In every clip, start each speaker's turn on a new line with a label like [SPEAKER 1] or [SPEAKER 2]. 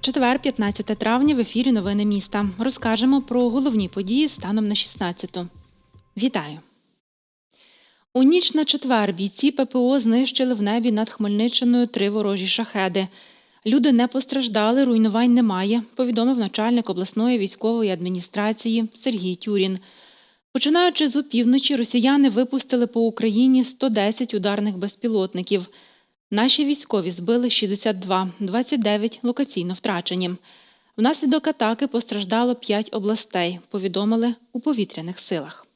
[SPEAKER 1] Четвер, 15 травня, в ефірі Новини міста. Розкажемо про головні події станом на 16-ту. Вітаю! У ніч на четвер бійці ППО знищили в небі над Хмельниччиною три ворожі шахеди. Люди не постраждали, руйнувань немає, повідомив начальник обласної військової адміністрації Сергій Тюрін. Починаючи з опівночі, росіяни випустили по Україні 110 ударних безпілотників. Наші військові збили 62, 29 локаційно втрачені. Внаслідок атаки постраждало 5 областей, повідомили у повітряних силах.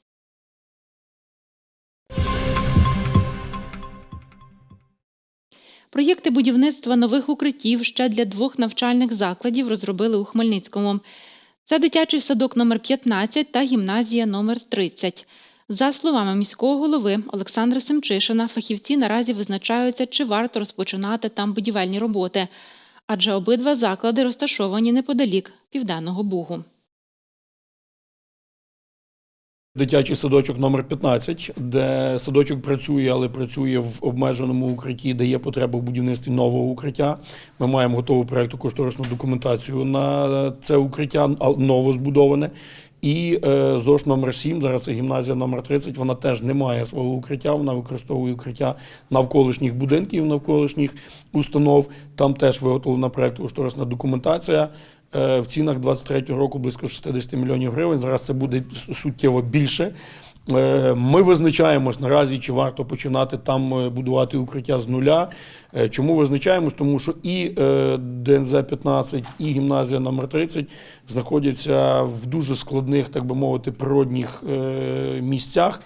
[SPEAKER 1] Проєкти будівництва нових укриттів ще для двох навчальних закладів розробили у Хмельницькому. Це дитячий садок номер 15 та гімназія номер 30. За словами міського голови Олександра Семчишина, фахівці наразі визначаються, чи варто розпочинати там будівельні роботи, адже обидва заклади розташовані неподалік Південного Бугу.
[SPEAKER 2] Дитячий садочок номер 15, де садочок працює, але працює в обмеженому укритті, де є потреба в будівництві нового укриття. Ми маємо готову проєкту кошторисну документацію на це укриття, а ново збудоване. І е, ЗОШ номер 7, зараз це гімназія номер 30, вона теж не має свого укриття, вона використовує укриття навколишніх будинків, навколишніх установ. Там теж виготовлена проєкту кошторисна документація. Е, В цінах 23 року близько 60 мільйонів гривень. Зараз це буде суттєво більше. Е, Ми визначаємось наразі, чи варто починати там е, будувати укриття з нуля. Чому визначаємось? Тому що і ДНЗ 15, і гімназія номер 30 знаходяться в дуже складних, так би мовити, природних місцях.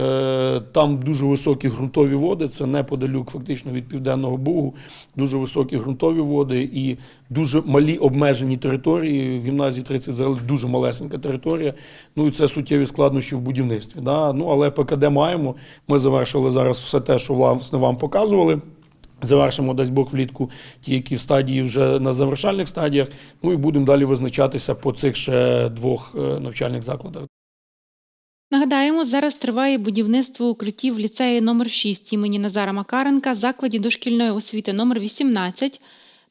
[SPEAKER 2] Е, Там дуже високі ґрунтові води, це неподалік фактично від південного Бугу, дуже високі ґрунтові води і дуже малі обмежені території. В гімназії 30 взагалі дуже малесенька територія. Ну і це суттєві складнощі в будівництві. Да? Ну але ПКД маємо. Ми завершили зараз все те, що власне вам показували. Завершимо, дасть Бог влітку ті, які в стадії вже на завершальних стадіях. Ну і будемо далі визначатися по цих ще двох е, навчальних закладах.
[SPEAKER 1] Нагадаємо, зараз триває будівництво укриттів в ліцеї номер 6 імені Назара Макаренка, закладі дошкільної освіти номер 18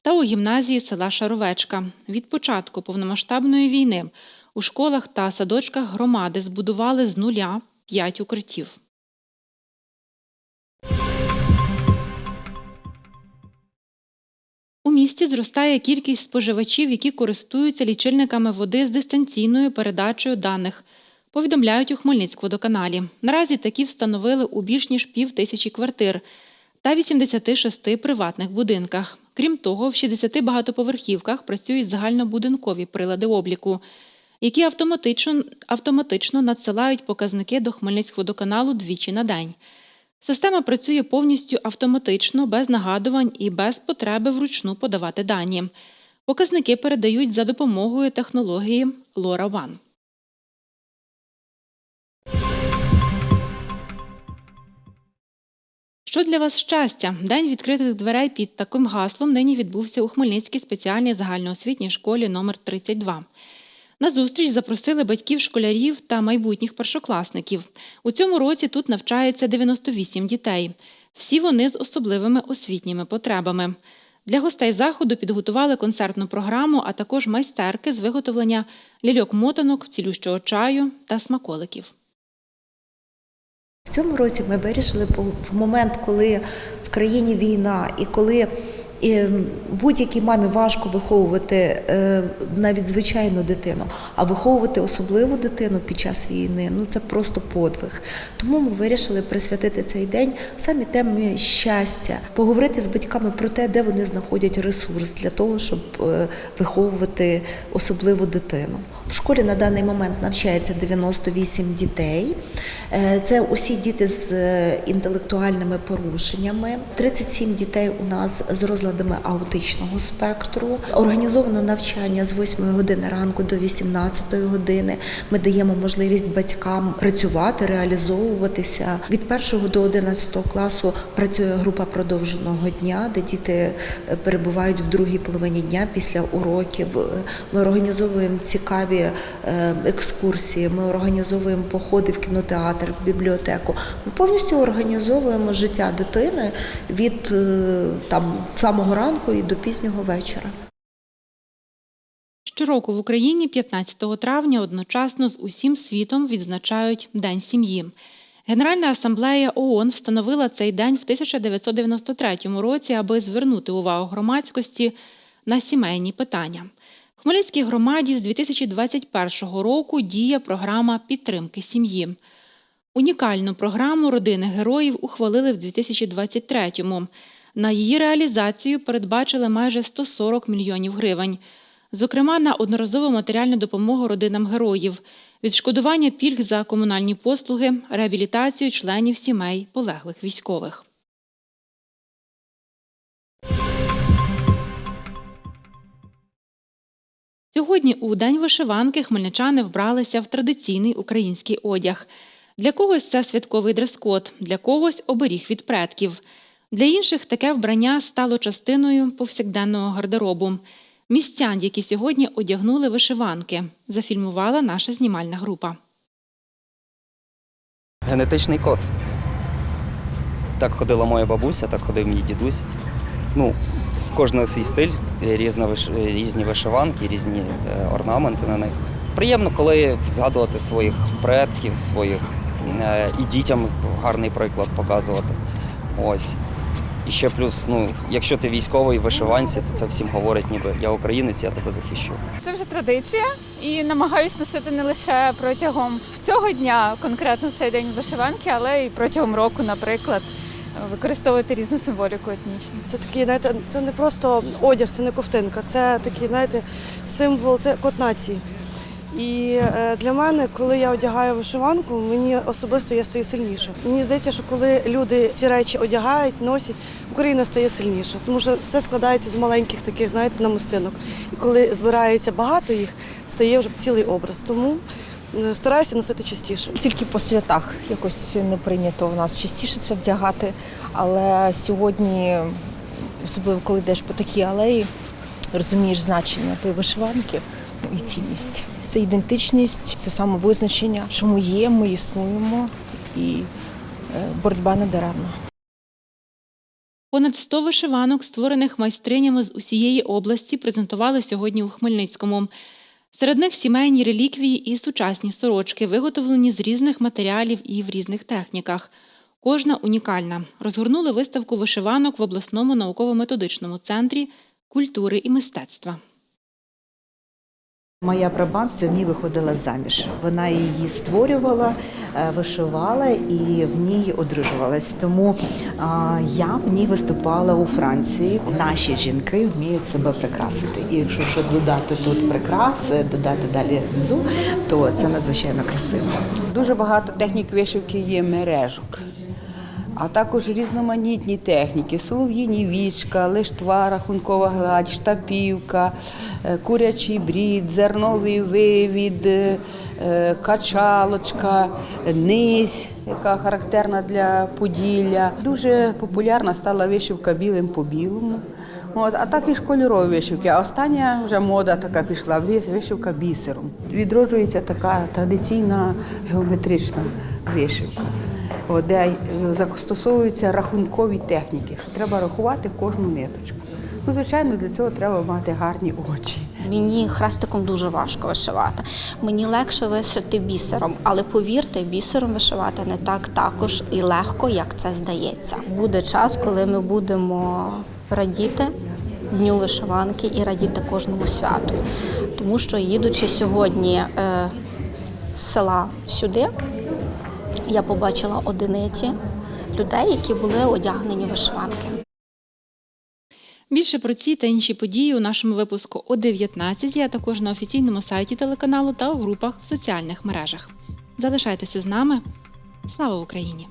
[SPEAKER 1] та у гімназії села Шаровечка. Від початку повномасштабної війни у школах та садочках громади збудували з нуля 5 укриттів. У місті зростає кількість споживачів, які користуються лічильниками води з дистанційною передачею даних. Повідомляють у Хмельницькводоканалі. Наразі такі встановили у більш ніж пів тисячі квартир та 86 приватних будинках. Крім того, в 60 багатоповерхівках працюють загальнобудинкові прилади обліку, які автоматично, автоматично надсилають показники до Хмельницькводоканалу двічі на день. Система працює повністю автоматично, без нагадувань і без потреби вручну подавати дані. Показники передають за допомогою технології LoRaWAN. Що для вас щастя? День відкритих дверей під таким гаслом нині відбувся у Хмельницькій спеціальній загальноосвітній школі номер 32 На зустріч запросили батьків школярів та майбутніх першокласників. У цьому році тут навчається 98 дітей. Всі вони з особливими освітніми потребами. Для гостей заходу підготували концертну програму, а також майстерки з виготовлення ляльок-мотанок, цілющого чаю та смаколиків.
[SPEAKER 3] В цьому році ми вирішили в момент, коли в країні війна і коли е, будь-якій мамі важко виховувати е, навіть звичайну дитину, а виховувати особливу дитину під час війни ну це просто подвиг. Тому ми вирішили присвятити цей день самі темі щастя, поговорити з батьками про те, де вони знаходять ресурс для того, щоб е, виховувати особливу дитину. В школі на даний момент навчається 98 дітей. Е, Це усі діти з інтелектуальними порушеннями. 37 дітей у нас з розладом розладами аутичного спектру. Організовано навчання з 8 години ранку до 18 години. Ми даємо можливість батькам працювати, реалізовуватися. Від 1 до 11 класу працює група продовженого дня, де діти е, перебувають в другій половині дня після уроків. Ми організовуємо цікаві е, екскурсії, ми організовуємо походи в кінотеатр, в бібліотеку. Ми повністю організовуємо життя дитини від е, там самого ранку і до пізнього вечора.
[SPEAKER 1] Щороку в Україні 15 травня одночасно з усім світом відзначають День сім'ї. Генеральна асамблея ООН встановила цей день в 1993 році, аби звернути увагу громадськості на сімейні питання. В Хмельницькій громаді з 2021 року діє програма підтримки сім'ї. Унікальну програму родини героїв ухвалили в 2023-му. На її реалізацію передбачили майже 140 мільйонів гривень. Зокрема, на одноразову матеріальну допомогу родинам героїв, відшкодування пільг за комунальні послуги, реабілітацію членів сімей полеглих військових. Сьогодні у День вишиванки хмельничани вбралися в традиційний український одяг. Для когось це святковий дрес-код, для когось оберіг від предків. Для інших таке вбрання стало частиною повсякденного гардеробу. Містян, які сьогодні одягнули вишиванки, зафільмувала наша знімальна група.
[SPEAKER 4] Генетичний код. Так ходила моя бабуся, так ходив мій дідусь. Ну, в кожного свій стиль, різна різні вишиванки, різні е, орнаменти на них. Приємно, коли згадувати своїх предків, своїх е, і дітям гарний приклад показувати. Ось. І ще плюс, ну, якщо ти військовий в вишиванці, то це всім говорить, ніби я українець, я тебе захищу.
[SPEAKER 5] Це вже традиція, і намагаюсь носити не лише протягом цього дня, конкретно цей день вишиванки, але й протягом року, наприклад, використовувати різну символіку етнічну.
[SPEAKER 6] Це такий, знаєте, це не просто одяг, це не ковтинка, це такий, знаєте, символ, це код нації. І е, для мене, коли я одягаю вишиванку, мені особисто я стаю сильніше. Мені здається, що коли люди ці речі одягають, носять, Україна стає сильніша, тому що все складається з маленьких таких, знаєте, намистинок. І коли збирається багато їх, стає вже цілий образ. Тому е, стараюся носити частіше.
[SPEAKER 7] Тільки по святах якось не прийнято в нас частіше це вдягати. Але сьогодні, особливо коли йдеш по такій алеї, розумієш значення тої вишиванки і цінність. Це ідентичність, це самовизначення, що ми є, ми існуємо, і е, боротьба не даремна.
[SPEAKER 1] Понад 100 вишиванок, створених майстринями з усієї області, презентували сьогодні у Хмельницькому. Серед них сімейні реліквії і сучасні сорочки, виготовлені з різних матеріалів і в різних техніках. Кожна унікальна. Розгорнули виставку вишиванок в обласному науково-методичному центрі культури і мистецтва.
[SPEAKER 8] Моя прабабця в ній виходила заміж. Вона її створювала, е, вишивала і в ній одружувалась. Тому а, я в ній виступала у Франції. Наші жінки вміють себе прикрасити. І якщо ще додати тут прикраси, додати далі внизу, то це надзвичайно красиво.
[SPEAKER 9] Дуже багато технік вишивки є мережок, а також різноманітні техніки: солов'їні вічка, лиштва, рахункова гладь, штапівка, е, курячий брід, зерновий вивід, е, качалочка, низь, яка характерна для Поділля. Дуже популярна стала вишивка білим по білому. От, а також кольорові вишивки. А остання вже мода така пішла вишивка бісером. Відроджується така традиційна геометрична вишивка, де е, застосовуються рахункові техніки, що треба рахувати кожну ниточку. Ну, звичайно, для цього треба мати гарні очі.
[SPEAKER 10] Мені хрестиком дуже важко вишивати. Мені легше вишити бісером, але повірте, бісером вишивати не так також і легко, як це здається. Буде час, коли ми будемо радіти дню вишиванки і радіти кожному святу. Тому що їдучи сьогодні е, з села сюди, я побачила одиниці людей, які були одягнені вишиванки.
[SPEAKER 1] Більше про ці та інші події у нашому випуску о 19, а також на офіційному сайті телеканалу та у групах в соціальних мережах. Залишайтеся з нами. Слава Україні!